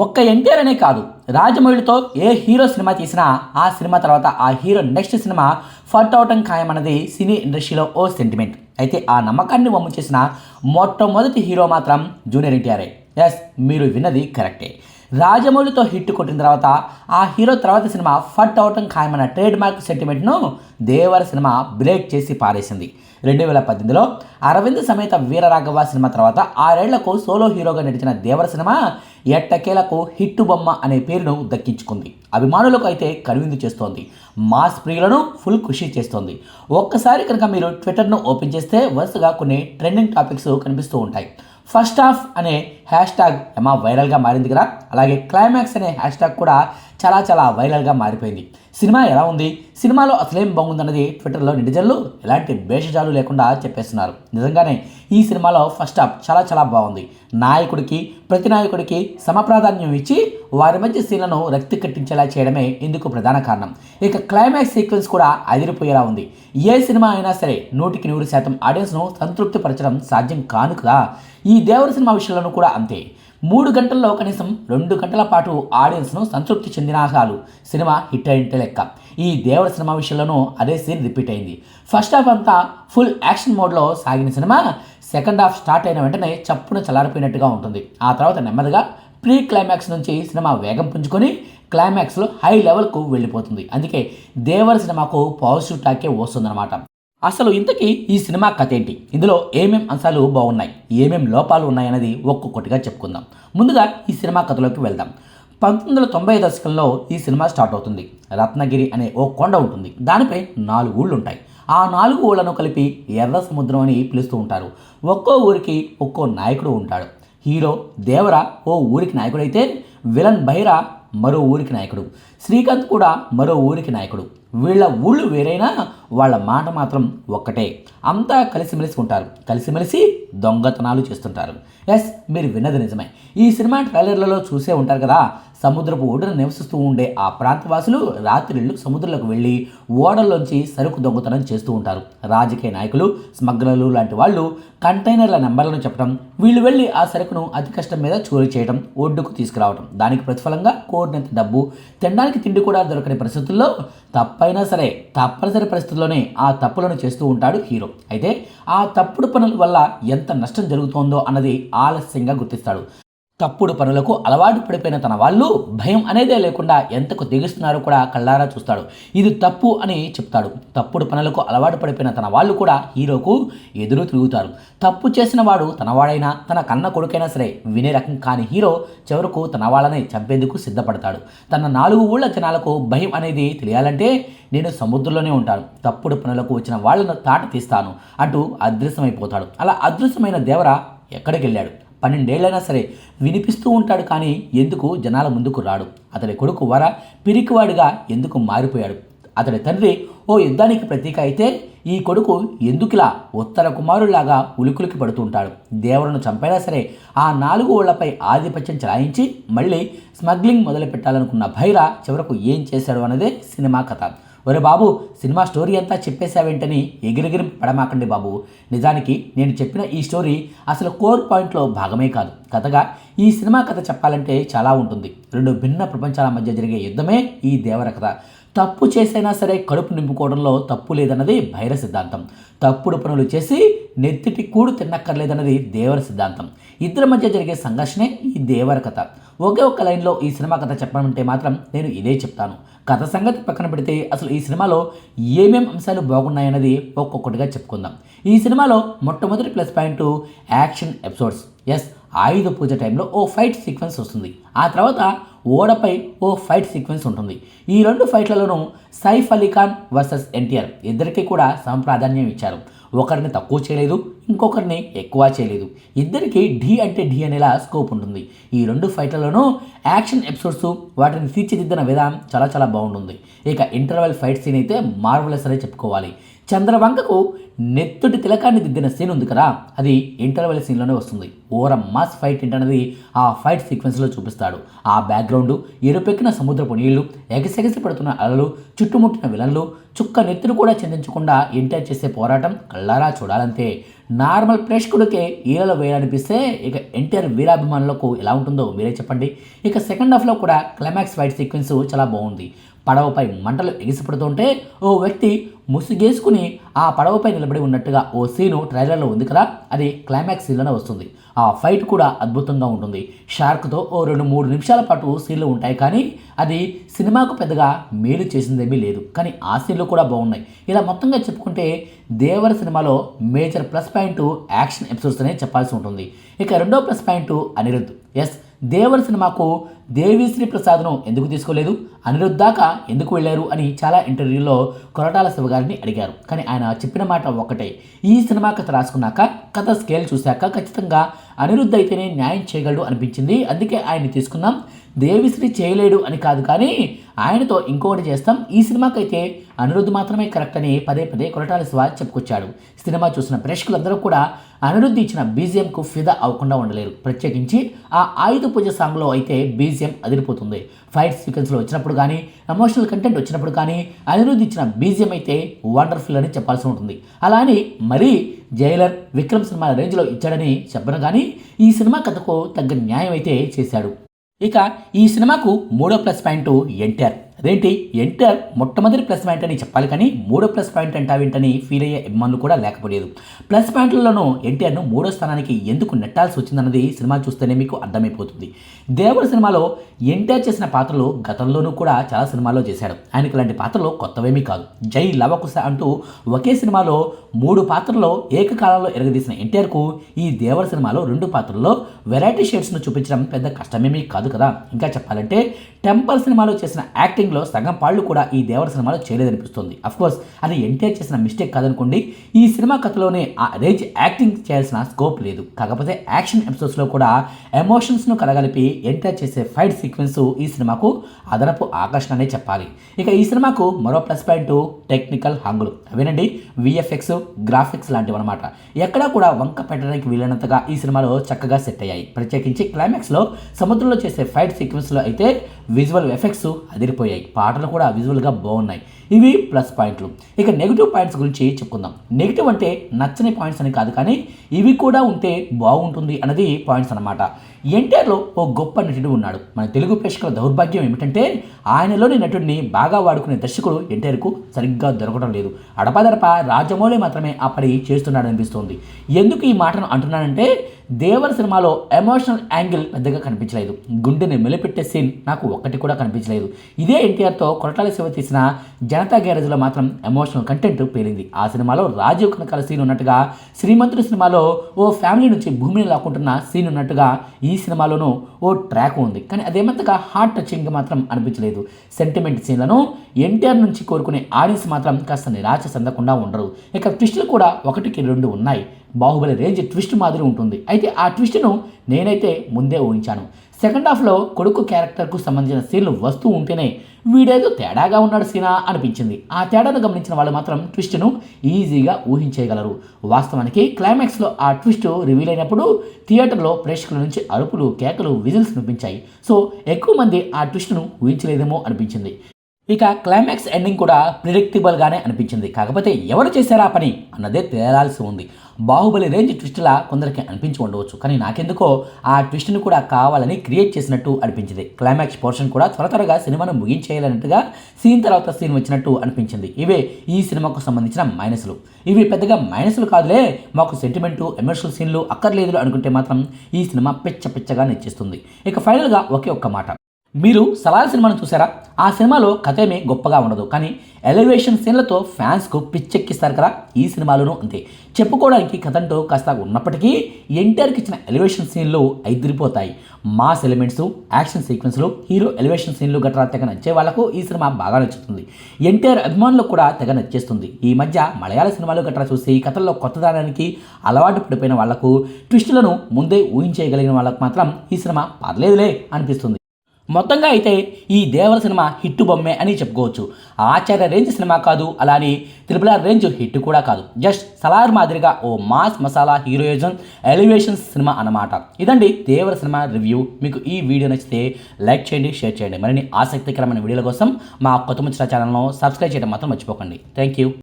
ఒక్క ఎన్టీఆర్ అనే కాదు రాజమౌళితో ఏ హీరో సినిమా తీసినా ఆ సినిమా తర్వాత ఆ హీరో నెక్స్ట్ సినిమా ఫట్ అవటం ఖాయమన్నది సినీ ఇండస్ట్రీలో ఓ సెంటిమెంట్. అయితే ఆ నమ్మకాన్ని వమ్ము చేసిన మొట్టమొదటి హీరో మాత్రం జూనియర్ ఎన్టీఆర్ఏ ఎస్ మీరు విన్నది కరెక్టే. రాజమౌళితో హిట్ కొట్టిన తర్వాత ఆ హీరో తర్వాత సినిమా ఫట్ అవటం ఖాయమన్న ట్రేడ్ మార్క్ సెంటిమెంట్ను దేవర సినిమా బ్రేక్ చేసి పారేసింది. రెండు వేల పద్దెనిమిదిలో అరవింద్ సమేత వీరరాఘవ సినిమా తర్వాత ఆరేళ్ళకు సోలో హీరోగా నడిచిన దేవర సినిమా ఎట్టకేలకు హిట్టు బొమ్మ అనే పేరును దక్కించుకుంది. అభిమానులకు అయితే కనువిందు చేస్తోంది. మాస్ ప్రియులను ఫుల్ ఖుషి చేస్తోంది. ఒక్కసారి కనుక మీరు ట్విట్టర్ను ఓపెన్ చేస్తే వరుసగా కొన్ని ట్రెండింగ్ టాపిక్స్ కనిపిస్తూ ఉంటాయి. ఫస్ట్ హాఫ్ అనే హ్యాష్ ట్యాగ్ ఏమా వైరల్గా మారింది కదా. అలాగే క్లైమాక్స్ అనే హ్యాష్ ట్యాగ్ కూడా చాలా చాలా వైరల్గా మారిపోయింది. సినిమా ఎలా ఉంది? సినిమాలో అసలేం బాగుందన్నది ట్విట్టర్లో నెటిజన్లు ఎలాంటి భేషజాలు లేకుండా చెప్పేస్తున్నారు. నిజంగానే ఈ సినిమాలో ఫస్ట్ హాఫ్ చాలా చాలా బాగుంది. నాయకుడికి ప్రతి నాయకుడికి సమప్రాధాన్యం ఇచ్చి వారి మధ్య సీన్లను రక్తి కట్టించేలా చేయడమే ఇందుకు ప్రధాన కారణం. ఇక క్లైమాక్స్ సీక్వెన్స్ కూడా అదిరిపోయేలా ఉంది. ఏ సినిమా అయినా సరే నూటికి నూరు శాతం ఆడియన్స్ను సంతృప్తిపరచడం సాధ్యం కాను కదా? ఈ దేవర సినిమా విషయంలోనూ కూడా అంతే. మూడు గంటల్లో కనీసం రెండు గంటల పాటు ఆడియన్స్ను సంతృప్తి చెందిన చాలు సినిమా హిట్ అయింటే లెక్క. ఈ దేవర సినిమా విషయంలోనూ అదే సీన్ రిపీట్ అయింది. ఫస్ట్ హాఫ్ అంతా ఫుల్ యాక్షన్ మోడ్లో సాగిన సినిమా సెకండ్ హాఫ్ స్టార్ట్ అయిన వెంటనే చప్పున చల్లారిపోయినట్టుగా ఉంటుంది. ఆ తర్వాత నెమ్మదిగా ప్రీ క్లైమాక్స్ నుంచి సినిమా వేగం పుంజుకొని క్లైమాక్స్లో హై లెవెల్కు వెళ్ళిపోతుంది. అందుకే దేవర సినిమాకు పాజిటివ్ టాకే వస్తుందన్నమాట. అసలు ఇంతకీ ఈ సినిమా కథ ఏంటి ఇందులో ఏమేం అంశాలు బాగున్నాయి ఏమేం లోపాలు ఉన్నాయన్నది ఒక్కొక్కటిగా చెప్పుకుందాం. ముందుగా ఈ సినిమా కథలోకి వెళ్దాం. పంతొమ్మిది వందల తొంభై దశకంలో ఈ సినిమా స్టార్ట్ అవుతుంది. రత్నగిరి అనే ఓ కొండ ఉంటుంది. దానిపై నాలుగు ఊళ్ళు ఉంటాయి ఆ నాలుగు ఊళ్ళను కలిపి ఎర్ర సముద్రం అని పిలుస్తూ ఉంటారు. ఒక్కో ఊరికి ఒక్కో నాయకుడు ఉంటాడు. హీరో దేవర ఓ ఊరికి నాయకుడైతే విలన్ బైరా మరో ఊరికి నాయకుడు. శ్రీకాంత్ కూడా మరో ఊరికి నాయకుడు. వీళ్ళ ఊళ్ళు వేరైనా వాళ్ళ మాట మాత్రం ఒక్కటే. అంతా కలిసిమెలిసి ఉంటారు. కలిసిమెలిసి దొంగతనాలు చేస్తుంటారు. ఎస్ మీరు విన్నది నిజమే. ఈ సినిమా ట్రైలర్లలో చూసే ఉంటారు కదా సముద్రపు ఒడ్డున నివసిస్తూ ఉండే ఆ ప్రాంతవాసులు రాత్రిళ్ళు సముద్రంలోకి వెళ్ళి ఓడల్లోంచి సరుకు దొంగతనం చేస్తూ ఉంటారు. రాజకీయ నాయకులు స్మగ్లర్లు లాంటి వాళ్ళు కంటైనర్ల నెంబర్లను చెప్పడం వీళ్ళు వెళ్ళి ఆ సరుకును అతి కష్టం మీద చోరీ చేయడం ఒడ్డుకు తీసుకురావడం. దానికి ప్రతిఫలంగా కోరినంత డబ్బు తినడానికి తిండి కూడా దొరకని పరిస్థితుల్లో తప్పైనా సరే తప్పనిసరి పరిస్థితుల్లోనే ఆ తప్పులను చేస్తూ ఉంటాడు హీరో. అయితే ఆ తప్పుడు పనుల వల్ల ఎంత నష్టం జరుగుతోందో అన్నది ఆలస్యంగా గుర్తిస్తాడు. తప్పుడు పనులకు అలవాటు పడిపోయిన తన వాళ్ళు భయం అనేదే లేకుండా ఎంతకు తెగిస్తున్నారో కూడా కళ్ళారా చూస్తాడు. ఇది తప్పు అని చెప్తాడు. తప్పుడు పనులకు అలవాటు పడిపోయిన తన వాళ్ళు కూడా హీరోకు ఎదురు తిరుగుతారు. తప్పు చేసిన వాడు తనవాడైనా తన కన్న కొడుకైనా సరే వినే రకం కాని హీరో చివరకు తన వాళ్ళని చంపేందుకు సిద్ధపడతాడు. తన నాలుగు ఊళ్ళ జనాలకు భయం అనేది తెలియాలంటే నేను సముద్రంలోనే ఉంటాను. తప్పుడు పనులకు వచ్చిన వాళ్ళను తాట తీస్తాను అంటూ అదృశ్యమైపోతాడు. అలా అదృశ్యమైన దేవర ఎక్కడికి వెళ్ళాడు పన్నెండేళ్ళైనా సరే వినిపిస్తూ ఉంటాడు కానీ ఎందుకు జనాల ముందుకు రాడు? అతడి కొడుకు వర పిరికివాడిగా ఎందుకు మారిపోయాడు? అతడి తండ్రి ఓ యుద్ధానికి ప్రతీక అయితే ఈ కొడుకు ఎందుకులా ఉత్తర కుమారులాగా ఉలికులికి పడుతుంటాడు దేవులను చంపైనా సరే ఆ నాలుగు ఓళ్ళపై ఆధిపత్యం చలాయించి మళ్ళీ స్మగ్లింగ్ మొదలుపెట్టాలనుకున్న భైర చివరకు ఏం చేశాడు అన్నదే సినిమా కథ. ఒరే బాబు సినిమా స్టోరీ అంతా చెప్పేశావేంటని ఎగిరెగిరి పడమాకండి బాబు. నిజానికి నేను చెప్పిన ఈ స్టోరీ అసలు కోర్ పాయింట్లో భాగమే కాదు. కథగా ఈ సినిమా కథ చెప్పాలంటే చాలా ఉంటుంది. రెండు భిన్న ప్రపంచాల మధ్య జరిగే యుద్ధమే ఈ దేవర కథ. తప్పు చేసైనా సరే కడుపు నింపుకోవడంలో తప్పు లేదన్నది భైర సిద్ధాంతం. తప్పుడు పనులు చేసి నెత్తిటి కూడు తిన్నక్కర్లేదన్నది దేవర సిద్ధాంతం. ఇద్దరి మధ్య జరిగే సంఘర్షణే ఈ దేవర కథ. ఒకే ఒక్క లైన్లో ఈ సినిమా కథ చెప్పమంటే మాత్రం నేను ఇదే చెప్తాను. కథ సంగతి పక్కన పెడితే అసలు ఈ సినిమాలో ఏమేం అంశాలు బాగున్నాయన్నది ఒక్కొక్కటిగా చెప్పుకుందాం. ఈ సినిమాలో మొట్టమొదటి ప్లస్ పాయింట్ యాక్షన్ ఎపిసోడ్స్. ఎస్ ఆయుధ పూజ టైంలో ఓ ఫైట్ సీక్వెన్స్ వస్తుంది. ఆ తర్వాత ఓడపై ఓ ఫైట్ సీక్వెన్స్ ఉంటుంది. ఈ రెండు ఫైట్లలోనూ సైఫ్ అలీ ఖాన్ వర్సెస్ ఎన్టీఆర్ ఇద్దరికీ కూడా సమప్రాధాన్యం ఇచ్చారు. ఒకరిని తక్కువ చేయలేదు ఇంకొకరిని ఎక్కువ చేయలేదు. ఇద్దరికి ఢీ అంటే ఢీ అనేలా స్కోప్ ఉంటుంది. ఈ రెండు ఫైట్లలోనూ యాక్షన్ ఎపిసోడ్స్ వాటిని తీర్చిదిద్దిన విధానం చాలా చాలా బాగుంటుంది. ఇక ఇంటర్వెల్ ఫైట్ సీన్ అయితే మార్వలెస్ అనే చెప్పుకోవాలి. చంద్రవంకకు నెత్తుటి తిలకాన్ని దిద్దిన సీన్ ఉంది కదా అది ఇంటర్వెల్ సీన్లోనే వస్తుంది. ఓర మాస్ ఫైట్ ఏంటన్నది ఆ ఫైట్ సీక్వెన్స్లో చూపిస్తాడు. ఆ బ్యాక్గ్రౌండ్ ఎరుపెక్కిన సముద్రపు నీళ్ళు ఎగసెగసి పడుతున్న అలలు చుట్టుముట్టిన విలన్లు చుక్క నెత్తులు కూడా చెందించకుండా ఎన్టీఆర్ చేసే పోరాటం కళ్ళారా చూడాలంతే. నార్మల్ ప్రేక్షకుడికే ఈలలో వేయాలనిపిస్తే ఇక ఎన్టీఆర్ వీరాభిమానులకు ఎలా ఉంటుందో మీరే చెప్పండి. ఇక సెకండ్ హాఫ్లో కూడా క్లైమాక్స్ ఫైట్ సీక్వెన్స్ చాలా బాగుంది. పడవపై మంటలు ఎగిసిపడుతుంటే ఓ వ్యక్తి ముసుగేసుకుని ఆ పడవపై నిలబడి ఉన్నట్టుగా ఓ సీను ట్రైలర్లో ఉంది కదా అది క్లైమాక్స్ సీన్లోనే వస్తుంది. ఆ ఫైట్ కూడా అద్భుతంగా ఉంటుంది. షార్క్తో ఓ రెండు మూడు నిమిషాల పాటు సీన్లు ఉంటాయి కానీ అది సినిమాకు పెద్దగా మేలు చేసిందేమీ లేదు. కానీ ఆ సీన్లు కూడా బాగున్నాయి. ఇలా మొత్తంగా చెప్పుకుంటే దేవర సినిమాలో major plus point action episodes అనే చెప్పాల్సి ఉంటుంది. ఇక రెండో ప్లస్ పాయింట్ అనిరుద్ధ్. ఎస్ దేవర్ సినిమాకు దేవిశ్రీ ప్రసాద్ను ఎందుకు తీసుకోలేదు? అనిరుద్ధ్ దాకా ఎందుకు వెళ్ళారు? అని చాలా ఇంటర్వ్యూలో కొరటాల శివ గారిని అడిగారు. కానీ ఆయన చెప్పిన మాట ఒక్కటే. ఈ సినిమా కథ రాసుకున్నాక కథ స్కేల్ చూశాక ఖచ్చితంగా అనిరుద్ధ్ అయితేనే న్యాయం చేయగలడు అనిపించింది. అందుకే ఆయన్ని తీసుకున్నాం. దేవిశ్రీ చేయలేడు అని కాదు కానీ ఆయనతో ఇంకొకటి చేస్తాం. ఈ సినిమాకైతే అనిరుద్ధ్ మాత్రమే కరెక్ట్ అని పదే పదే కొరటాల శివ చెప్పుకొచ్చాడు. సినిమా చూసిన ప్రేక్షకులందరూ కూడా అనిరుద్ధ్ ఇచ్చిన బీజిఎంకు ఫిదా అవ్వకుండా ఉండలేరు. ప్రత్యేకించి ఆ ఆయుధ పూజ సాంగ్లో అయితే బీజిఎం అదిరిపోతుంది. ఫైట్ సీక్వెన్స్లో వచ్చినప్పుడు కానీ ఎమోషనల్ కంటెంట్ వచ్చినప్పుడు కానీ అనిరుద్ధ్ ఇచ్చిన బీజిఎం అయితే వండర్ఫుల్ అని చెప్పాల్సి ఉంటుంది. అలా అని మరీ జైలర్ విక్రమ్ సినిమా రేంజ్లో ఇచ్చాడని చెప్పను కానీ ఈ సినిమా కథకు తగ్గ న్యాయం అయితే చేశాడు. ఇక ఈ సినిమాకు మూడో ప్లస్ పాయింట్ ఎన్టీఆర్ అదేంటి? ఎన్టీఆర్ మొట్టమొదటి ప్లస్ పాయింట్ అని చెప్పాలి కానీ మూడో ప్లస్ పాయింట్ అంటావేంటని ఫీల్ అయ్యే అభిమానులు కూడా లేకపోలేదు. ప్లస్ పాయింట్లలోనూ ఎన్టీఆర్ను మూడో స్థానానికి ఎందుకు నెట్టాల్సి వచ్చిందన్నది సినిమా చూస్తేనే మీకు అర్థమైపోతుంది. దేవుడు సినిమాలో ఎన్టీఆర్ చేసిన పాత్రలు గతంలోనూ కూడా చాలా సినిమాల్లో చేశాడు. ఆయనకి ఇలాంటి పాత్రలు కొత్తవేమీ కాదు. జై లవకుశ అంటూ ఒకే సినిమాలో మూడు పాత్రల్లో ఏకకాలంలో ఎరగదీసిన ఎన్టీఆర్కు ఈ దేవర సినిమాలో రెండు పాత్రల్లో వెరైటీ షేడ్స్ను చూపించడం పెద్ద కష్టమేమీ కాదు కదా. ఇంకా చెప్పాలంటే టెంపల్ సినిమాలో చేసిన యాక్టింగ్ యాక్టింగ్లో సగం పాళ్ళు కూడా ఈ దేవర సినిమాలో చేయలేదనిపిస్తుంది. కోర్స్ అది ఎన్టీఆర్ చేసిన మిస్టేక్ కాదనుకోండి ఈ సినిమా కథలోనే ఆ రేంజ్ యాక్టింగ్ చేయాల్సిన స్కోప్ లేదు. కాకపోతే యాక్షన్ ఎపిసోడ్స్లో కూడా ఎమోషన్స్ను కలగలిపి ఎన్టీఆర్ చేసే ఫైట్ సీక్వెన్స్ ఈ సినిమాకు అదనపు ఆకర్షణ అనే చెప్పాలి. ఇక ఈ సినిమాకు మరో ప్లస్ పాయింట్ టెక్నికల్ హంగులు. అవేనండి? విఎఫ్ఎక్స్ గ్రాఫిక్స్ లాంటివి అనమాట ఎక్కడా కూడా వంక పెట్టడానికి వీలైనంతగా ఈ సినిమాలో చక్కగా సెట్ అయ్యాయి. ప్రత్యేకించి క్లైమాక్స్లో సముద్రంలో చేసే ఫైట్ సీక్వెన్స్లో అయితే విజువల్ ఎఫెక్ట్స్ అదిరిపోయాయి. పాటలు కూడా విజువల్గా బాగున్నాయి. ఇవి ప్లస్ పాయింట్లు. ఇక నెగిటివ్ పాయింట్స్ గురించి చెప్పుకుందాం. నెగిటివ్ అంటే నచ్చని పాయింట్స్ అని కాదు కానీ ఇవి కూడా ఉంటే బాగుంటుంది అన్నది పాయింట్స్ అనమాట ఎన్టీఆర్లో ఓ గొప్ప నటుడు ఉన్నాడు. మన తెలుగు ప్రేక్షకుల దౌర్భాగ్యం ఏమిటంటే ఆయనలోని నటుడిని బాగా వాడుకునే దర్శకుడు ఎన్టీఆర్కు సరిగ్గా దొరకడం లేదు. అడపదడప రాజమౌళి మాత్రమే ఆ పని చేస్తున్నాడనిపిస్తోంది. ఎందుకు ఈ మాటను అంటున్నానంటే దేవర్ సినిమాలో ఎమోషనల్ యాంగిల్ పెద్దగా కనిపించలేదు. గుండెని మెలిపెట్టే సీన్ నాకు ఒక్కటి కూడా కనిపించలేదు. ఇదే ఎన్టీఆర్తో కొరటాల శివ తీసిన జనతా గ్యారేజ్లో మాత్రం ఎమోషనల్ కంటెంట్ పేలింది. ఆ సినిమాలో రాజీవ్ కనకాల సీన్ ఉన్నట్టుగా శ్రీమంతుడి సినిమాలో ఓ ఫ్యామిలీ నుంచి భూమిని లాక్కుంటున్న సీన్ ఉన్నట్టుగా ఈ సినిమాలోనూ ఓ ట్రాక్ ఉంది. కానీ అదేమంతగా హార్ట్ టచింగ్ మాత్రం అనిపించలేదు. సెంటిమెంట్ సీన్లను ఎన్టీఆర్ నుంచి కోరుకునే ఆడియన్స్ మాత్రం కాస్త నిరాశ చెందకుండా ఉండరు. ఇక ట్విస్టులు కూడా ఒకటికి రెండు ఉన్నాయి. బాహుబలి రేంజ్ ట్విస్ట్ మాదిరి ఉంటుంది. అయితే ఆ ట్విస్ట్ను నేనైతే ముందే ఊహించాను. సెకండ్ హాఫ్లో కొడుకు క్యారెక్టర్కు సంబంధించిన సీన్లు వస్తూ ఉంటేనే వీడేదో తేడాగా ఉన్నాడు సీనా అనిపించింది. ఆ తేడాను గమనించిన వాళ్ళు మాత్రం ట్విస్ట్ను ఈజీగా ఊహించేయగలరు. వాస్తవానికి క్లైమాక్స్లో ఆ ట్విస్ట్ రివీల్ అయినప్పుడు థియేటర్లో ప్రేక్షకుల నుంచి అరుపులు కేకలు విజిల్స్ వినిపించాయి. సో ఎక్కువ మంది ఆ ట్విస్ట్ను ఊహించలేదేమో అనిపించింది. ఇక క్లైమాక్స్ ఎండింగ్ కూడా ప్రిడిక్టబుల్గానే అనిపించింది. కాకపోతే ఎవరు చేశారా పని అన్నదే తేలాల్సి ఉంది. బాహుబలి రేంజ్ ట్విస్ట్లా కొందరికి అనిపించి ఉండవచ్చు. కానీ నాకెందుకో ఆ ట్విస్ట్ని కూడా కావాలని క్రియేట్ చేసినట్టు అనిపించింది. క్లైమాక్స్ పోర్షన్ కూడా త్వర త్వరగా సినిమాను ముగించేయాలన్నట్టుగా సీన్ తర్వాత సీన్ వచ్చినట్టు అనిపించింది. ఇవే ఈ సినిమాకు సంబంధించిన మైనస్లు ఇవి పెద్దగా మైనస్లు కాదులే మాకు సెంటిమెంటు ఎమోషనల్ సీన్లు అక్కర్లేదు అనుకుంటే మాత్రం ఈ సినిమా పిచ్చ పిచ్చగా నచ్చేస్తుంది. ఇక ఫైనల్గా ఒకే ఒక్క మాట. మీరు సలార్ సినిమాను చూసారా? ఆ సినిమాలో కథ ఏమీ గొప్పగా ఉండదు. కానీ ఎలివేషన్ సీన్లతో ఫ్యాన్స్కు పిచ్చెక్కిస్తారు కదా ఈ సినిమాలోనూ అంతే. చెప్పుకోవడానికి కథ అంటూ కాస్త ఉన్నప్పటికీ ఎన్టీఆర్కి ఇచ్చిన ఎలివేషన్ సీన్లు ఐదిరిపోతాయి. మాస్ ఎలిమెంట్స్ యాక్షన్ సీక్వెన్స్లు హీరో ఎలివేషన్ సీన్లు గట్రా తెగ నచ్చే వాళ్ళకు ఈ సినిమా బాగా నచ్చుతుంది. ఎన్టీఆర్ అభిమానులకు కూడా తెగ నచ్చేస్తుంది. ఈ మధ్య మలయాళ సినిమాలు గట్రా చూసి కథల్లో కొత్తదనానికి అలవాటు పడిపోయిన వాళ్ళకు ట్విస్టులను ముందే ఊహించేయగలిగిన వాళ్ళకు మాత్రం ఈ సినిమా పర్లేదులే అనిపిస్తుంది. మొత్తంగా అయితే ఈ దేవర సినిమా హిట్ బొమ్మే అని చెప్పుకోవచ్చు. ఆచార్య రేంజ్ సినిమా కాదు అలానే త్రిపుల రేంజ్ హిట్ కూడా కాదు. జస్ట్ సలార్ మాదిరిగా ఓ mass masala heroism elevations cinema అన్నమాట. ఇదండి దేవర సినిమా రివ్యూ. మీకు ఈ వీడియో నచ్చితే లైక్ చేయండి షేర్ చేయండి. మరిన్ని ఆసక్తికరమైన వీడియోల కోసం మా కొత్త ముచ్చిన ఛానల్ను సబ్స్క్రైబ్ చేయడం మాత్రం మర్చిపోకండి. Thank you